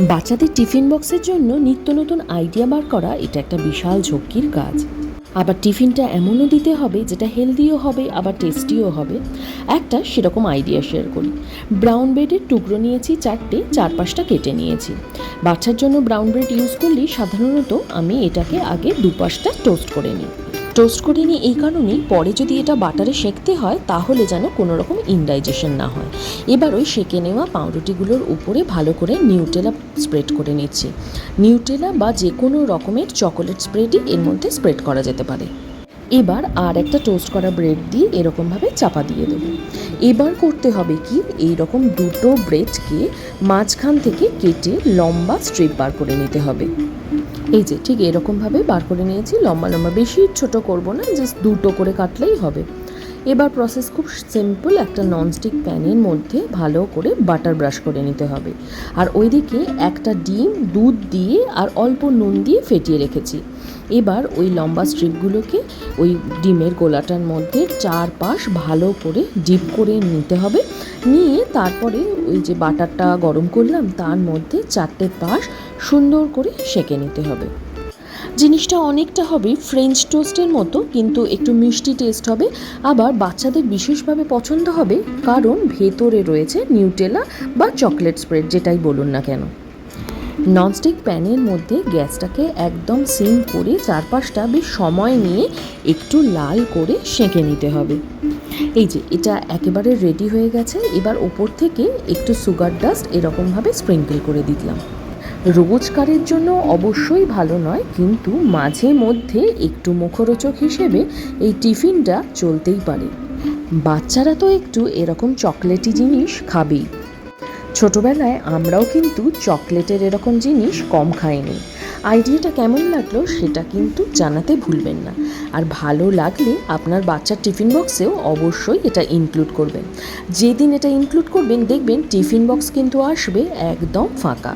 বাচ্চাদের টিফিন বক্সের জন্য নিত্য নতুন আইডিয়া বার করা এটা একটা বিশাল ঝক্কির কাজ। আবার টিফিনটা এমনও দিতে হবে যেটা হেলদিও হবে, আবার টেস্টিও হবে। একটা সেরকম আইডিয়া শেয়ার করি। ব্রাউন ব্রেডের টুকরো নিয়েছি চারটে চার পাঁচটা কেটে নিয়েছি। বাচ্চার জন্য ব্রাউন ব্রেড ইউজ করলে সাধারণত আমি এটাকে আগে দুপাশটা টোস্ট করে নিই। টোস্ট করে এই কারণেই পরে যদি এটা বাটারে সেঁকতে হয়, তাহলে যেন কোনো রকম ইনডাইজেশন না হয়। এবার ওই সেঁকে নেওয়া পাউরুটিগুলোর উপরে ভালো করে নিউটেলা স্প্রেড করে নিচ্ছি। নিউটেলা বা যে কোনো রকমের চকোলেট স্প্রেডই এর মধ্যে স্প্রেড করা যেতে পারে। এবার আর একটা টোস্ট করা ব্রেড দিয়ে এরকমভাবে চাপা দিয়ে দেবো। এবার করতে হবে কি? এই রকম দুটো ব্রেডকে মাঝখান থেকে কেটে লম্বা স্ট্রিপ বার করে নিতে হবে। এই যে, ঠিক এরকমভাবে বার করে নিয়েছি, লম্বা লম্বা, বেশি ছোট করব না জাস্ট দুটো করে কাটলেই হবে। এবার প্রসেস খুব সিম্পল একটা ননস্টিক প্যানের মধ্যে ভালো করে বাটার ব্রাশ করে নিতে হবে। আর ওইদিকে একটা ডিম, দুধ দিয়ে আর অল্প নুন দিয়ে ফেটিয়ে রেখেছি। এবার ওই লম্বা স্ট্রিপগুলোকে ওই ডিমের গোলাটার মধ্যে চারপাশ ভালো করে ডিপ করে নিতে হবে। নিয়ে তারপরে ওই যে বাটারটা গরম করলাম, তার মধ্যে চারটে পাশ সুন্দর করে সেঁকে নিতে হবে। জিনিসটা অনেকটা হবে ফ্রেঞ্চ টোস্টের মতো, কিন্তু একটু মিষ্টি টেস্ট হবে। আবার বাচ্চাদের বিশেষভাবে পছন্দ হবে কারণ ভেতরে রয়েছে নিউটেলা বা চকলেট স্প্রেড যেটাই বলুন না কেন। ননস্টিক প্যানের মধ্যে গ্যাসটাকে একদম সিম করে চারপাশটা বেশ সময় নিয়ে একটু লাল করে সেঁকে নিতে হবে। এই যে, এটা একেবারে রেডি হয়ে গেছে। এবার ওপর থেকে একটু সুগার ডাস্ট এরকমভাবে স্প্রিঙ্কেল করে দিলাম। রোজকারের জন্য অবশ্যই ভালো নয়, কিন্তু মাঝে মধ্যে একটু মুখরোচক হিসেবে এই টিফিনটা চলতেই পারে। বাচ্চারা তো একটু এরকম চকলেটি জিনিস খাবেই। ছোটবেলায় আমরাও কিন্তু চকলেটের এরকম জিনিস কম খাইনি। আইডিয়াটা কেমন লাগল সেটা কিন্তু জানাতে ভুলবেন না। আর ভালো লাগলে আপনার বাচ্চার টিফিন বক্সেও অবশ্যই এটা ইনক্লুড করবেন। যেদিন এটা ইনক্লুড করবেন, দেখবেন টিফিন বক্স কিন্তু আসবে একদম ফাঁকা।